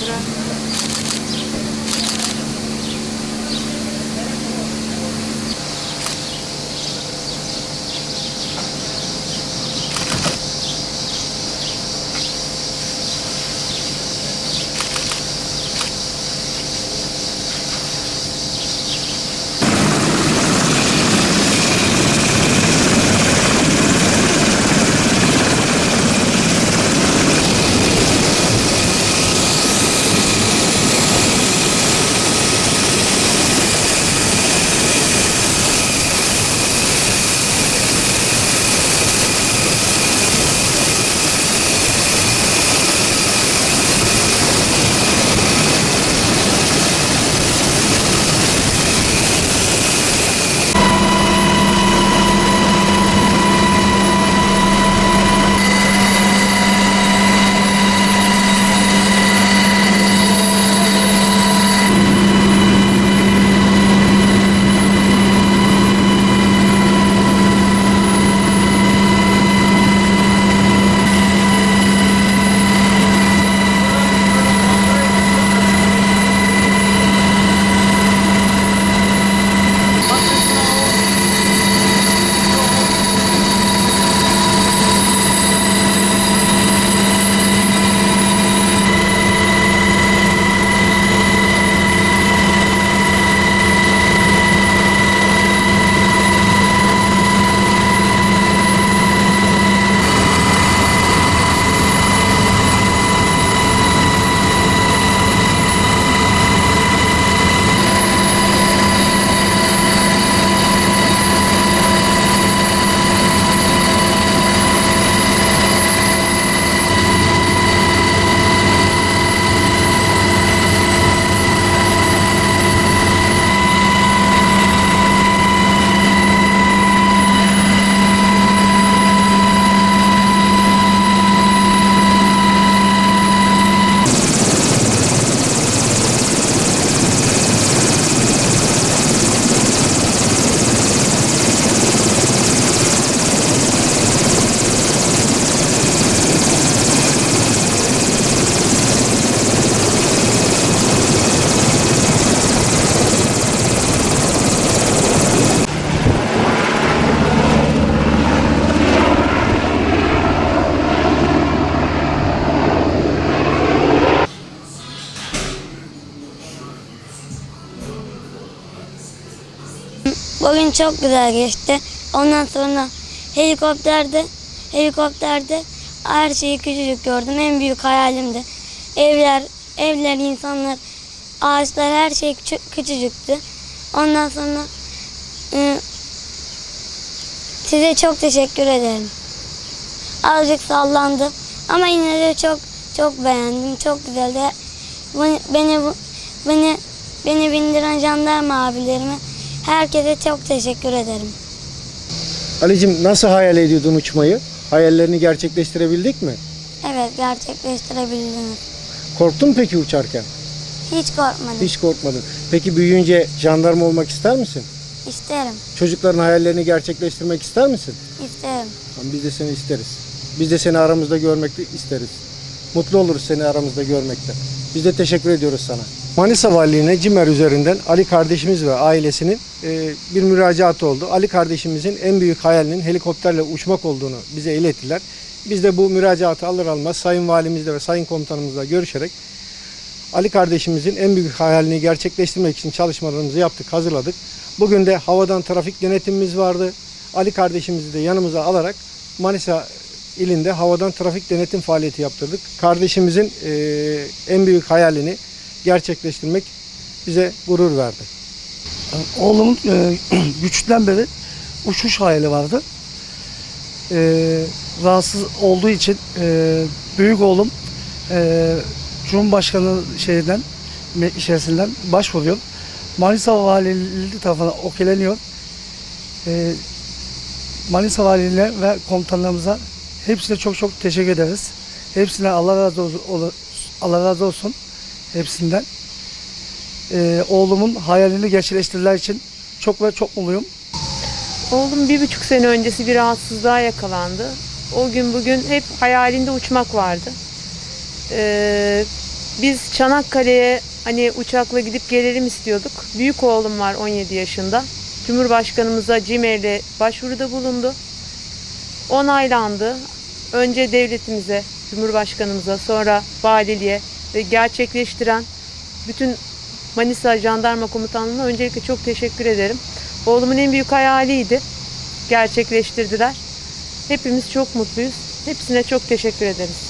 Bırak. Bugün çok güzel geçti. Ondan sonra helikopterde helikopterde her şeyi küçücük gördüm. En büyük hayalimdi. Evler, evler, insanlar, ağaçlar her şey küçü- küçücüktü. Ondan sonra e, size çok teşekkür ederim. Azıcık sallandı ama yine de çok çok beğendim. Çok güzeldi. Beni beni beni, beni bindiren jandarma abilerime herkese çok teşekkür ederim. Ali'cim nasıl hayal ediyordun uçmayı? Hayallerini gerçekleştirebildik mi? Evet gerçekleştirebildiniz. Korktun mu peki uçarken? Hiç korkmadım. Hiç korkmadın. Peki büyüyünce jandarma olmak ister misin? İsterim. Çocukların hayallerini gerçekleştirmek ister misin? İsterim. Tamam, biz de seni isteriz. Biz de seni aramızda görmek isteriz. Mutlu oluruz seni aramızda görmekte. Biz de teşekkür ediyoruz sana. Manisa Valiliğine CİMER üzerinden Ali kardeşimiz ve ailesinin e, bir müracaatı oldu. Ali kardeşimizin en büyük hayalinin helikopterle uçmak olduğunu bize ilettiler. Biz de bu müracaatı alır almaz Sayın Valimizle ve Sayın Komutanımızla görüşerek Ali kardeşimizin en büyük hayalini gerçekleştirmek için çalışmalarımızı yaptık, hazırladık. Bugün de havadan trafik denetimimiz vardı. Ali kardeşimizi de yanımıza alarak Manisa ilinde havadan trafik denetim faaliyeti yaptırdık. Kardeşimizin eee, en büyük hayalini gerçekleştirmek bize gurur verdi. Oğlumun e, güçten beri uçuş hayali vardı. E, rahatsız olduğu için e, büyük oğlum e, Cumhurbaşkanı şeyden içerisinden başvuruyor. Manisa Valiliği tarafından okeyleniyor. E, Manisa Valiliğine ve komutanlarımıza hepsine çok çok teşekkür ederiz. Hepsine Allah razı olsun. Allah razı olsun hepsinden. E, oğlumun hayalini gerçekleştirdiler için çok ve çok mutluyum. Oğlum bir buçuk sene öncesi bir rahatsızlığa yakalandı. O gün bugün hep hayalinde uçmak vardı. Ee, biz Çanakkale'ye hani uçakla gidip gelelim istiyorduk. Büyük oğlum var 17 yaşında. Cumhurbaşkanımıza CİMER'le başvuruda bulundu. Onaylandı. Önce devletimize, Cumhurbaşkanımıza, sonra valiliğe gerçekleştiren bütün Manisa Jandarma Komutanlığı'na öncelikle çok teşekkür ederim. Oğlumun en büyük hayaliydi. Gerçekleştirdiler. Hepimiz çok mutluyuz. Hepsine çok teşekkür ederiz.